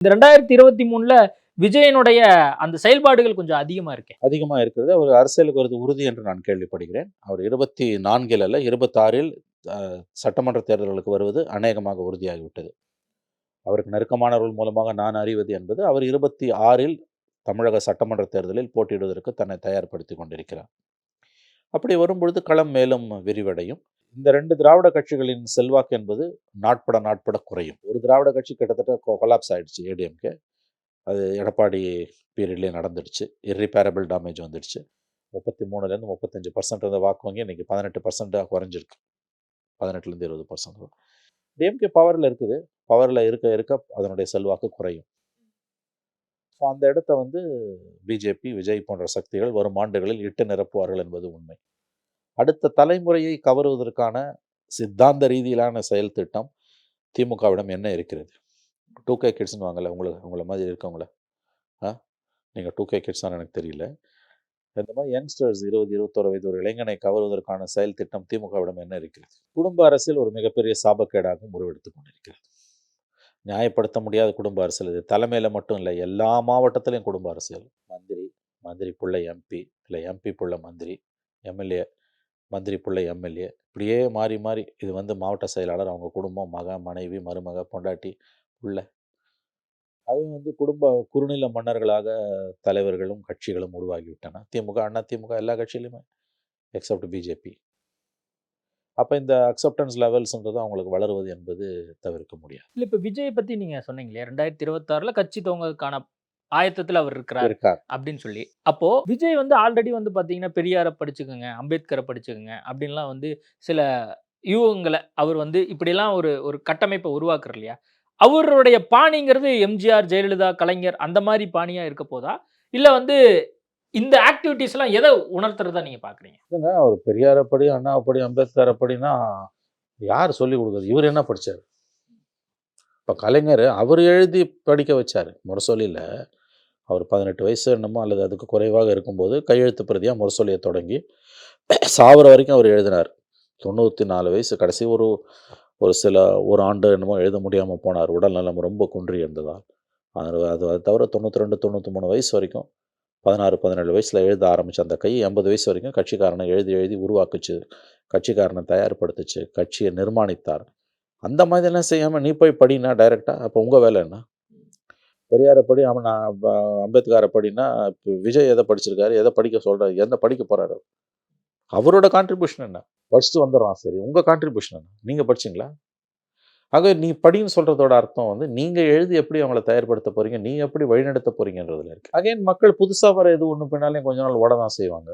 இந்த ரெண்டாயிரத்தி இருபத்தி மூணுல விஜயனுடைய அந்த செயல்பாடுகள் கொஞ்சம் அதிகமா இருக்கு. அதிகமாக இருக்கிறது. அவர் அரசியலுக்கு வருது உறுதி என்று நான் கேள்விப்படுகிறேன். அவர் இருபத்தி நான்கில் அல்ல இருபத்தாறில் சட்டமன்ற தேர்தல்களுக்கு வருவது அநேகமாக உறுதியாகிவிட்டது. அவருக்கு நெருக்கமானவர்கள் மூலமாக நான் அறிவது என்பது அவர் இருபத்தி ஆறில் தமிழக சட்டமன்ற தேர்தலில் போட்டியிடுவதற்கு தன்னை தயார்படுத்தி கொண்டிருக்கிறார். அப்படி வரும்பொழுது களம் மேலும் விரிவடையும். இந்த ரெண்டு திராவிட கட்சிகளின் செல்வாக்கு என்பது நாட்பட நாட்பட குறையும். ஒரு திராவிட கட்சி கிட்டத்தட்ட கொலாப்ஸ் ஆகிடுச்சு ஏடிஎம்கே அது எடப்பாடி பீரியட்லேயே நடந்துடுச்சு. இர்ரிப்பேரபிள் டேமேஜ் வந்துடுச்சு. முப்பத்தி மூணுலேருந்து முப்பத்தஞ்சு பர்சன்ட் இருந்த வாக்கு வாங்கி இன்றைக்கி பதினெட்டு பர்சன்ட்டாக குறைஞ்சிருக்கு. பதினெட்டுலேருந்து இருபது பர்சன்ட் டிஎம்கே பவரில் இருக்குது. பவரில் இருக்க இருக்க அதனுடைய செல்வாக்கு குறையும். ஸோ அந்த இடத்த வந்து பிஜேபி விஜய் போன்ற சக்திகள் வரும் ஆண்டுகளில் இட்டு நிரப்புவார்கள் என்பது உண்மை. அடுத்த தலைமுறையை கவருவதற்கான சித்தாந்த ரீதியிலான செயல் திட்டம் திமுகவிடம் என்ன இருக்கிறது? டூ கே கிட்ஸ்னு வாங்கல உங்களுக்கு உங்களை மாதிரி இருக்கவங்கள. ஆ? நீங்கள் டூ கே கிட்ஸ்னு எனக்கு தெரியல. இந்த மாதிரி யங்ஸ்டர்ஸ் இருபது இருபத்தோரு வயது ஒரு இளைஞனை கவருவதற்கான செயல் திட்டம் திமுகவிடம் என்ன இருக்கிறது? குடும்ப அரசியல் ஒரு மிகப்பெரிய சாபக்கேடாகவும் உருவெடுத்து கொண்டிருக்கிறது. நியாயப்படுத்த முடியாத குடும்ப அரசியல் இது. தலைமையில் மட்டும் இல்லை எல்லா மாவட்டத்திலையும் குடும்ப அரசியல். மந்திரி மந்திரி புள்ள எம்பி இல்லை எம்பி புள்ள மந்திரி எம்எல்ஏ மந்திரி பிள்ளை எம்எல்ஏ இப்படியே மாறி மாறி இது வந்து மாவட்ட செயலாளர் அவங்க குடும்பம் மக மனைவி மருமக பொண்டாட்டி உள்ள அது வந்து குடும்ப குறுநில மன்னர்களாக தலைவர்களும் கட்சிகளும் உருவாகிவிட்டன. திமுக அண்ணா திமுக எல்லா கட்சியிலுமே எக்ஸப்ட் பிஜேபி அப்போ இந்த அக்செப்டன்ஸ் லெவல்ஸ்ன்றது அவங்களுக்கு வளருவது என்பது தவிர்க்க முடியாது. இல்லை இப்போ விஜய் பற்றி நீங்கள் சொன்னீங்க இல்லையா? ரெண்டாயிரத்தி இருபத்தாறில் கட்சி துவங்கறதுக்கான ஆயத்தத்துல அவர் இருக்கிறார் இருக்கார். அப்படின்னு சொல்லி. அப்போ விஜய் வந்து ஆல்ரெடி வந்து பாத்தீங்கன்னா பெரியாரை படிச்சுக்கோங்க அம்பேத்கரை படிச்சுக்கோங்க அப்படின்லாம் வந்து சில யூகங்களை அவர் வந்து இப்படிலாம் ஒரு ஒரு கட்டமைப்பை உருவாக்குற இல்லையா? அவருடைய பாணிங்கிறது எம்ஜிஆர் ஜெயலலிதா கலைஞர் அந்த மாதிரி பாணியா இருக்க போதா? இல்ல வந்து இந்த ஆக்டிவிட்டிஸ் எல்லாம் எதை உணர்த்துறதா நீங்க பாக்குறீங்க? இல்லைங்க அவர் பெரியாரை படி அண்ணாவை படி அம்பேத்கரை படினா யார் சொல்லி கொடுக்குறது? இவர் என்ன படிச்சார்? இப்போ கலைஞர் அவர் எழுதி படிக்க வச்சார் முரசொலியில். அவர் பதினெட்டு வயசு என்னமோ அல்லது அதுக்கு குறைவாக இருக்கும்போது கையெழுத்து பிரதியாக முரசொலியை தொடங்கி சாவர வரைக்கும் அவர் எழுதினார். தொண்ணூற்றி நாலு வயசு கடைசி ஒரு ஒரு சில ஒரு ஆண்டு என்னமோ எழுத முடியாமல் போனார். உடல் நலம் ரொம்ப குன்றி இருந்ததால். அது அது அது தவிர தொண்ணூற்றி ரெண்டு தொண்ணூற்றி மூணு வயசு வரைக்கும் பதினாறு பதினேழு வயசில் எழுத ஆரம்பித்த அந்த கை எண்பது வயசு வரைக்கும் கட்சிக்காரனை எழுதி எழுதி உருவாக்குச்சு. கட்சிக்காரனை தயார்படுத்துச்சு. கட்சியை நிர்மாணித்தார். அந்த மாதிரிலாம் செய்யாமல் நீ போய் படினா டைரெக்டாக அப்போ உங்கள் வேலை என்ன? பெரியாரை படி அவன் நான் அம்பேத்கரை இப்போ விஜய் எதை படிச்சிருக்காரு எதை படிக்க சொல்கிறாரு எந்த படிக்க போகிறாரு அவரோட கான்ட்ரிபியூஷன் என்ன? படிச்சுட்டு வந்துடுறான் சரி. உங்கள் கான்ட்ரிபியூஷன் என்ன? நீங்கள் படிச்சீங்களா? ஆக நீ படின்னு சொல்கிறதோட அர்த்தம் வந்து நீங்கள் எழுதி எப்படி அவங்கள தயார்படுத்த போகிறீங்க நீ எப்படி வழிநடத்த போகிறீங்கன்றதுல இருக்கு. அகைன் மக்கள் புதுசாக வர எது ஒன்று பின்னாலே கொஞ்ச நாள் ஓட தான் செய்வாங்க.